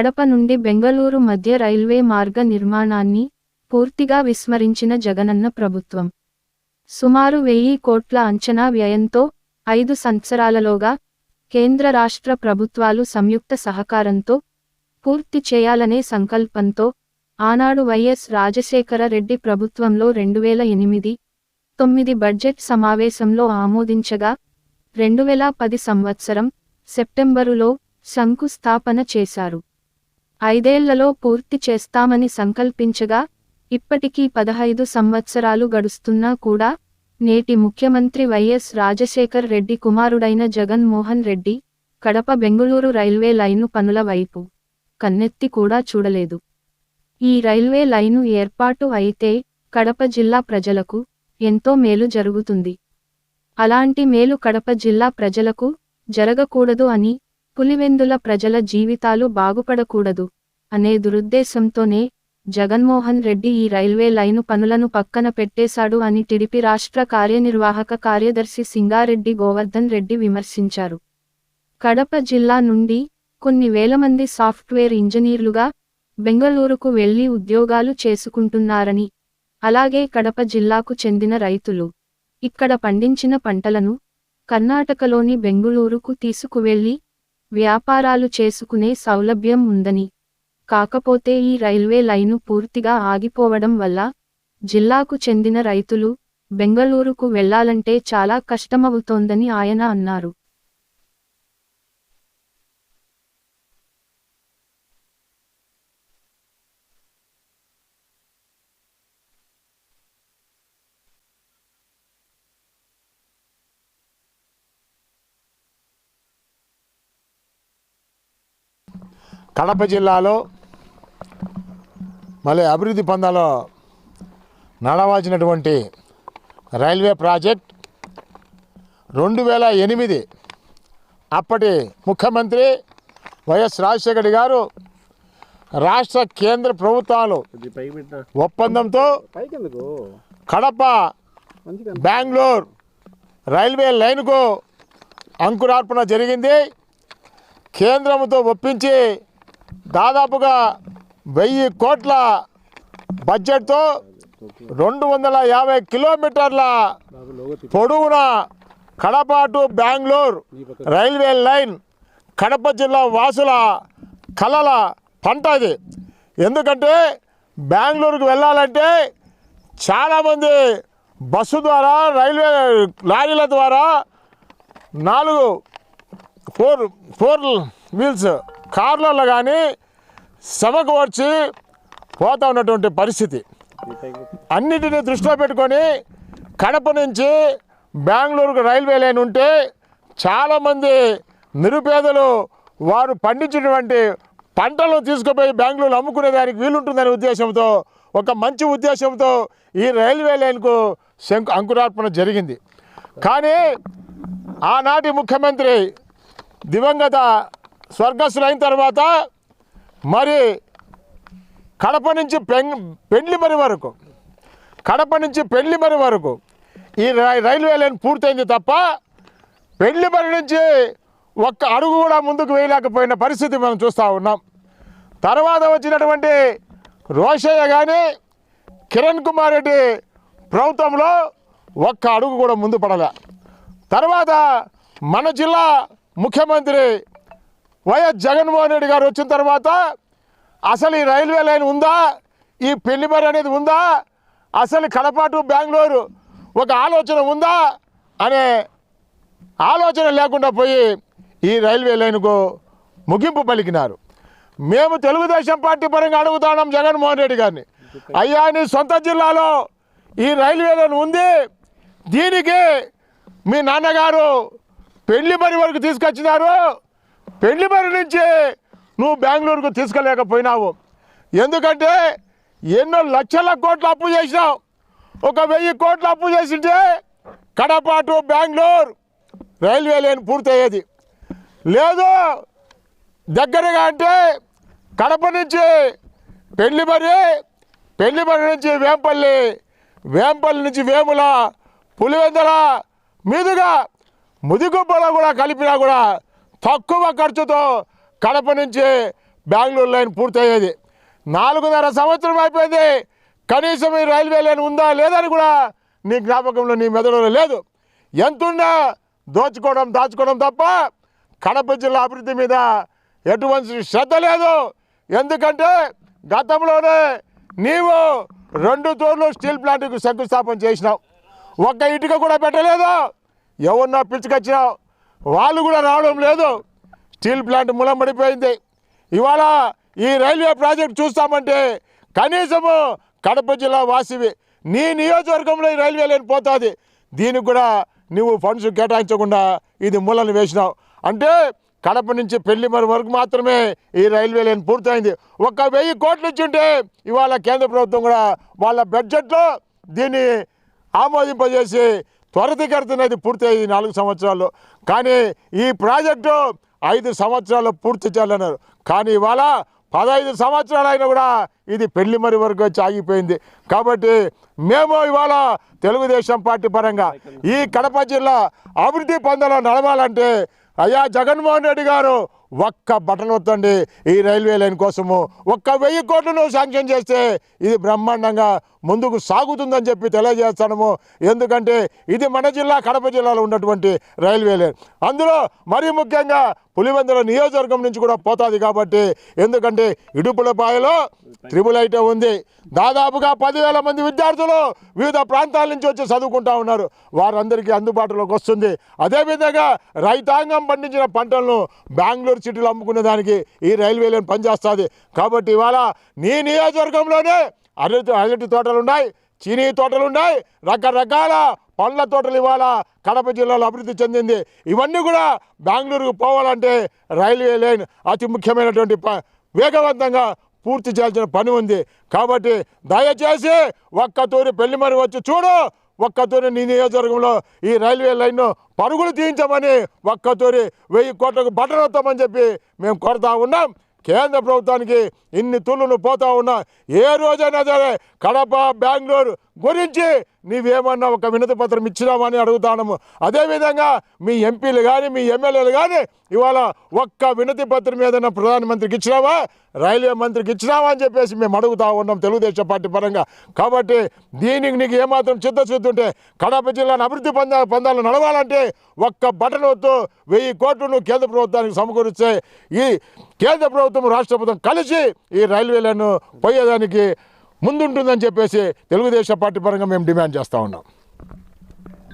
కడప నుండి బెంగళూరు మధ్య రైల్వే మార్గ నిర్మాణాన్ని పూర్తిగా విస్మరించిన జగనన్న ప్రభుత్వం. సుమారు వెయ్యి కోట్ల అంచనా వ్యయంతో ఐదు సంవత్సరాలలోగా కేంద్ర రాష్ట్ర ప్రభుత్వాలు సంయుక్త సహకారంతో పూర్తి చేయాలనే సంకల్పంతో ఆనాడు వైఎస్ రాజశేఖర రెడ్డి ప్రభుత్వంలో రెండు వేల ఎనిమిది తొమ్మిది బడ్జెట్ సమావేశంలో ఆమోదించగా రెండు వేల పది సంవత్సరం సెప్టెంబరులో శంకుస్థాపన చేశారు. ఐదేళ్ళలో పూర్తి చేస్తామని సంకల్పించగా ఇప్పటికీ పదహైదు సంవత్సరాలు గడుస్తున్నా కూడా నేటి ముఖ్యమంత్రి వైఎస్ రాజశేఖర్ రెడ్డి కుమారుడైన జగన్ మోహన్ రెడ్డి కడప బెంగుళూరు రైల్వే లైను పనుల వైపు కన్నెత్తి కూడా చూడలేదు. ఈ రైల్వే లైను ఏర్పాటు అయితే కడప జిల్లా ప్రజలకు ఎంతో మేలు జరుగుతుంది. అలాంటి మేలు కడప జిల్లా ప్రజలకు జరగకూడదు అని పులివెందుల ప్రజల జీవితాలు బాగుపడకూడదు. అనే దురుద్దేశంతోనే జగన్మోహన్ రెడ్డి ఈ రైల్వే లైను పనులను పక్కన పెట్టేశాడు అని టిడిపి రాష్ట్ర కార్యనిర్వాహక కార్యదర్శి సింగారెడ్డి గోవర్ధన్ రెడ్డి విమర్శించారు. కడప జిల్లా నుండి కొన్ని వేల మంది సాఫ్ట్వేర్ ఇంజనీర్లుగా బెంగళూరుకు వెళ్ళి ఉద్యోగాలు చేసుకుంటున్నారని అలాగే కడప జిల్లాకు చెందిన రైతులు. ఇక్కడ పండించిన పంటలను కర్ణాటకలోని బెంగుళూరుకు తీసుకువెళ్ళి వ్యాపారాలు చేసుకునే సౌలభ్యం ఉందని కాకపోతే ఈ రైల్వే లైను పూర్తిగా ఆగిపోవడం వల్ల జిల్లాకు చెందిన రైతులు బెంగళూరుకు వెళ్ళాలంటే చాలా కష్టమవుతోందని ఆయన అన్నారు. కడప జిల్లాలో మళ్ళీ అభివృద్ధి పొందాలో నడవాల్సినటువంటి రైల్వే ప్రాజెక్ట్ రెండు వేల ఎనిమిది అప్పటి ముఖ్యమంత్రి వైఎస్ రాజశేఖర గారు రాష్ట్ర కేంద్ర ప్రభుత్వాలు ఒప్పందంతో కడప బెంగళూరు రైల్వే లైన్కు అంకురార్పణ జరిగింది. కేంద్రంతో ఒప్పించి దాదాపుగా వెయ్యి కోట్ల బడ్జెట్తో రెండు వందల యాభై కిలోమీటర్ల పొడవున Kadapa to Bengaluru railway line Kadapa జిల్లా వాసుల కలల పంట అది ఎందుకంటే బెంగళూరుకు వెళ్ళాలంటే చాలామంది బస్సు ద్వారా రైల్వే లారీల ద్వారా నాలుగు ఫోర్ ఫోర్ వీల్స్ కార్లలో కానీ సమకూర్చి వచ్చి పోతా ఉన్నటువంటి పరిస్థితి. అన్నిటినీ దృష్టిలో పెట్టుకొని కడప నుంచి బెంగళూరుకు రైల్వే లైన్ ఉంటే చాలామంది నిరుపేదలు వారు పండించినటువంటి పంటలు తీసుకుపోయి బెంగళూరు అమ్ముకునే దానికి వీలుంటుందనే ఉద్దేశంతో ఒక మంచి ఉద్దేశంతో ఈ రైల్వే లైన్కు శంకు అంకురార్పణ జరిగింది. కానీ ఆనాటి ముఖ్యమంత్రి దివంగత స్వర్గస్థులైన తర్వాత మరి కడప నుంచి పెంగ్ పెండ్లిమరి వరకు కడప నుంచి పెళ్ళిమరి వరకు ఈ రైల్వే లైన్ పూర్తయింది తప్ప పెళ్ళిమరి నుంచి ఒక్క అడుగు కూడా ముందుకు వేయలేకపోయిన పరిస్థితి మనం చూస్తూ ఉన్నాం. తర్వాత వచ్చినటువంటి రోషయ్య కానీ కిరణ్ కుమార్ రెడ్డి ప్రభుత్వంలో ఒక్క అడుగు కూడా ముందు పడలే. తర్వాత మన జిల్లా ముఖ్యమంత్రి వైఎస్ జగన్మోహన్ రెడ్డి గారు వచ్చిన తర్వాత అసలు ఈ రైల్వే లైన్ ఉందా? ఈ పెళ్ళిమరి అనేది ఉందా? అసలు కడప టు బెంగళూరు ఒక ఆలోచన ఉందా? అనే ఆలోచన లేకుండా పోయి ఈ రైల్వే లైన్కు ముగింపు పలికినారు. మేము తెలుగుదేశం పార్టీ పరంగా అడుగుతున్నాం జగన్మోహన్ రెడ్డి గారిని. అయ్యా నీ సొంత జిల్లాలో ఈ రైల్వే లైన్ ఉంది. దీనికి మీ నాన్నగారు పెళ్ళిమరి వరకు తీసుకొచ్చినారు. పెళ్ళిమరి నుంచి నువ్వు బెంగళూరుకు తీసుకెళ్ళలేకపోయినావు. ఎందుకంటే ఎన్నో లక్షల కోట్లు అప్పు చేసినావు. ఒక వెయ్యి కోట్లు అప్పు చేసింటే Kadapa to Bengaluru railway line పూర్తయ్యేది. లేదు దగ్గరగా అంటే కడప నుంచి పెళ్ళిమరి పెళ్ళిమరి నుంచి వేంపల్లి వేంపల్లి నుంచి వేముల పులివెందల మీదుగా ముదిగుబ్బలో కూడా కలిపినా కూడా తక్కువ ఖర్చుతో కడప నుంచి బెంగళూరు లైన్ పూర్తయ్యేది. నాలుగున్నర సంవత్సరం అయిపోయింది. కనీసం ఈ రైల్వే లైన్ ఉందా లేదని కూడా నీ జ్ఞాపకంలో నీ మెదడులో లేదు. ఎంతున్నా దోచుకోవడం దాచుకోవడం తప్ప కడప జిల్లా అభివృద్ధి మీద ఎటువంటి శ్రద్ధ లేదు. ఎందుకంటే గతంలోనే నీవు రెండు తోర్లు స్టీల్ ప్లాంట్కు శంకుస్థాపన చేసినావు. ఒక్క ఇటుక కూడా పెట్టలేదు. ఎవరన్నా పిలుచుకొచ్చినావు. వాళ్ళు కూడా రావడం లేదు. స్టీల్ ప్లాంట్ మూలం పడిపోయింది. ఇవాళ ఈ రైల్వే ప్రాజెక్ట్ చూస్తామంటే కనీసము కడప జిల్లా వాసివి. నీ నియోజకవర్గంలో ఈ రైల్వే లైన్ పోతుంది. దీనికి కూడా నువ్వు ఫండ్స్ కేటాయించకుండా ఇది మూలను వేసినావు. అంటే కడప నుంచి పెళ్ళిమరి వరకు మాత్రమే ఈ రైల్వే లైన్ పూర్తయింది. ఒక వెయ్యి కోట్లు ఇచ్చింటే ఇవాళ కేంద్ర ప్రభుత్వం కూడా వాళ్ళ బడ్జెట్లో దీన్ని ఆమోదింపజేసి త్వరితగతినది పూర్తి ఈ నాలుగు సంవత్సరాల్లో. కానీ ఈ ప్రాజెక్టు ఐదు సంవత్సరాలు పూర్తి చేయాలన్నారు. కానీ ఇవాళ పదహైదు సంవత్సరాలు అయినా కూడా ఇది పెళ్ళి మరి వరకు వచ్చి ఆగిపోయింది. కాబట్టి మేము ఇవాళ తెలుగుదేశం పార్టీ పరంగా ఈ కడప జిల్లా అభివృద్ధి పొందలో నడవాలంటే అయ్యా జగన్మోహన్ రెడ్డి గారు ఒక్క బటన్ వత్తండి ఈ రైల్వే లైన్ కోసము. ఒక్క వెయ్యి కోట్లను శాంక్షన్ చేస్తే ఇది బ్రహ్మాండంగా ముందుకు సాగుతుందని చెప్పి తెలియజేస్తాము ఎందుకంటే ఇది మన జిల్లా కడప జిల్లాలో ఉన్నటువంటి రైల్వే లైన్ అందులో మరీ ముఖ్యంగా పులివెందుల నియోజకవర్గం నుంచి కూడా పోతుంది కాబట్టి ఎందుకంటే ఇడుపులపాయలో త్రిబుల్ ఐటీ ఉంది. దాదాపుగా పదివేల మంది విద్యార్థులు వివిధ ప్రాంతాల నుంచి వచ్చి చదువుకుంటా ఉన్నారు. వారందరికీ అందుబాటులోకి వస్తుంది. అదేవిధంగా రైతాంగం పండించిన పంటలను బెంగళూరు సిటీలో అమ్ముకునే దానికి ఈ రైల్వే లైన్ పనిచేస్తుంది. కాబట్టి ఇవాళ నీ నియోజకవర్గంలోనే అరటి అరటి తోటలు ఉన్నాయి చీనీ తోటలు ఉన్నాయి రకరకాల పండ్ల తోటలు ఇవాళ కడప జిల్లాలో అభివృద్ధి చెందింది. ఇవన్నీ కూడా బెంగళూరుకు పోవాలంటే రైల్వే లైన్ అతి ముఖ్యమైనటువంటి ప వేగవంతంగా పూర్తి చేయాల్సిన పని ఉంది. కాబట్టి దయచేసి ఒక్కతూరి పెళ్ళి మరి వచ్చి చూడు ఒక్కతూరి నీ నియోజకవర్గంలో ఈ రైల్వే లైన్ను పరుగులు తీయించమని ఒక్కతూరి వెయ్యి కోట్లకు బట్టలు వస్తామని చెప్పి మేము కోరుతా ఉన్నాం. కేంద్ర ప్రభుత్వానికి ఇన్ని తుళ్ళును పోతా ఉన్నా ఏ రోజైనా సరే కడప బెంగళూరు గురించి నీవేమన్నా ఒక వినతి పత్రం ఇచ్చినామని అడుగుతాము అదేవిధంగా మీ ఎంపీలు కానీ మీ ఎమ్మెల్యేలు కానీ ఇవాళ ఒక్క వినతి పత్రం ఏదైనా ప్రధానమంత్రికి ఇచ్చినావా? రైల్వే మంత్రికి ఇచ్చినావా అని చెప్పేసి మేము అడుగుతా ఉన్నాం తెలుగుదేశం పార్టీ పరంగా. కాబట్టి దీనికి నీకు ఏమాత్రం చిత్తశుద్ధి ఉంటే కడప జిల్లాను అభివృద్ధి పొందా పొందాలని నడవాలంటే ఒక్క బటన్ వద్దు వెయ్యి కోట్లను కేంద్ర ప్రభుత్వానికి సమకూరిస్తే ఈ కేంద్ర ప్రభుత్వం రాష్ట్ర ప్రభుత్వం కలిసి ఈ రైల్వేలను పోయేదానికి ముందుంటుందని చెప్పేసి తెలుగుదేశం పార్టీ పరంగా మేము డిమాండ్ చేస్తూ ఉన్నాం.